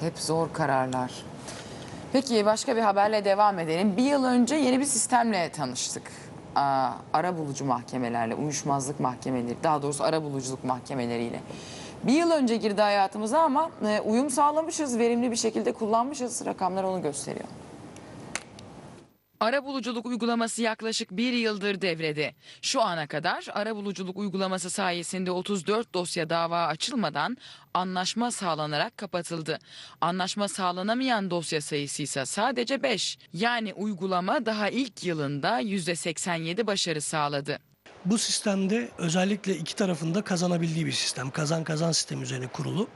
hep zor kararlar. Peki başka bir haberle devam edelim. Bir yıl önce yeni bir sistemle tanıştık. Ara bulucu mahkemelerle, uyuşmazlık mahkemeleri, daha doğrusu ara buluculuk mahkemeleriyle. Bir yıl önce girdi hayatımıza ama e, uyum sağlamışız, verimli bir şekilde kullanmışız. Rakamlar onu gösteriyor. Arabuluculuk uygulaması yaklaşık bir yıldır devrede. Şu ana kadar arabuluculuk uygulaması sayesinde 34 dosya dava açılmadan anlaşma sağlanarak kapatıldı. Anlaşma sağlanamayan dosya sayısı ise sadece 5. Yani uygulama daha ilk yılında %87 başarı sağladı. Bu sistemde özellikle iki tarafında kazanabildiği bir sistem. Kazan kazan sistemi üzerine kurulu.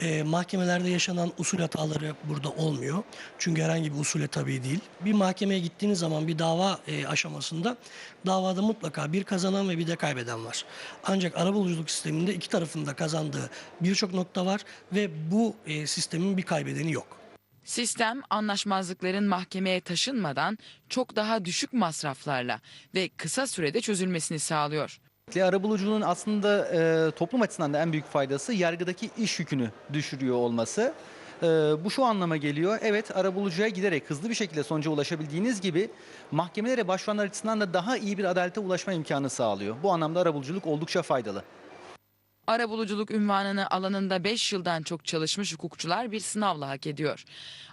Ee, mahkemelerde yaşanan usul hataları burada olmuyor. Çünkü herhangi bir usule tabi değil. Bir mahkemeye gittiğiniz zaman bir dava e, aşamasında davada mutlaka bir kazanan ve bir de kaybeden var. Ancak arabuluculuk sisteminde iki tarafında kazandığı birçok nokta var ve bu e, sistemin bir kaybedeni yok. Sistem anlaşmazlıkların mahkemeye taşınmadan çok daha düşük masraflarla ve kısa sürede çözülmesini sağlıyor. Arabuluculuğun aslında e, toplum açısından da en büyük faydası yargıdaki iş yükünü düşürüyor olması. E, bu şu anlama geliyor. Evet arabulucuya giderek hızlı bir şekilde sonuca ulaşabildiğiniz gibi mahkemelere başvuranlar açısından da daha iyi bir adalete ulaşma imkanı sağlıyor. Bu anlamda arabuluculuk oldukça faydalı. Arabuluculuk ünvanını alanında 5 yıldan çok çalışmış hukukçular bir sınavla hak ediyor.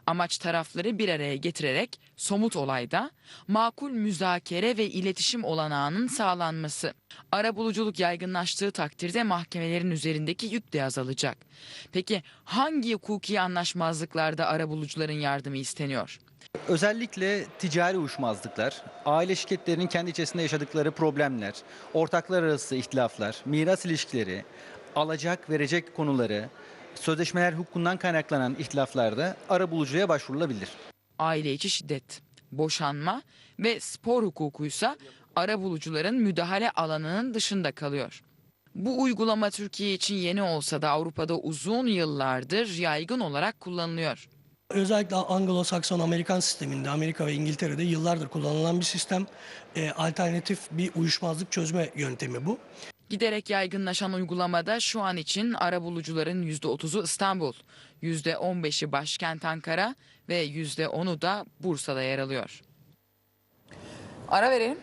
Amaç tarafları bir araya getirerek somut olayda makul müzakere ve iletişim olanağının sağlanması. Arabuluculuk yaygınlaştığı takdirde mahkemelerin üzerindeki yük de azalacak. Peki hangi hukuki anlaşmazlıklarda arabulucuların yardımı isteniyor? Özellikle ticari uyuşmazlıklar, aile şirketlerinin kendi içerisinde yaşadıkları problemler, ortaklar arası ihtilaflar, miras ilişkileri, alacak verecek konuları, sözleşmeler hukukundan kaynaklanan ihtilaflarda arabulucuya başvurulabilir. aile içi şiddet, boşanma ve spor hukukuysa arabulucuların müdahale alanının dışında kalıyor. Bu uygulama Türkiye için yeni olsa da Avrupa'da uzun yıllardır yaygın olarak kullanılıyor. Özellikle Anglo-Sakson Amerikan sisteminde, Amerika ve İngiltere'de yıllardır kullanılan bir sistem. Ee, alternatif bir uyuşmazlık çözme yöntemi bu. Giderek yaygınlaşan uygulamada şu an için arabulucuların %30'u İstanbul, %15'i başkent Ankara ve %10'u da Bursa'da yer alıyor. Ara verelim.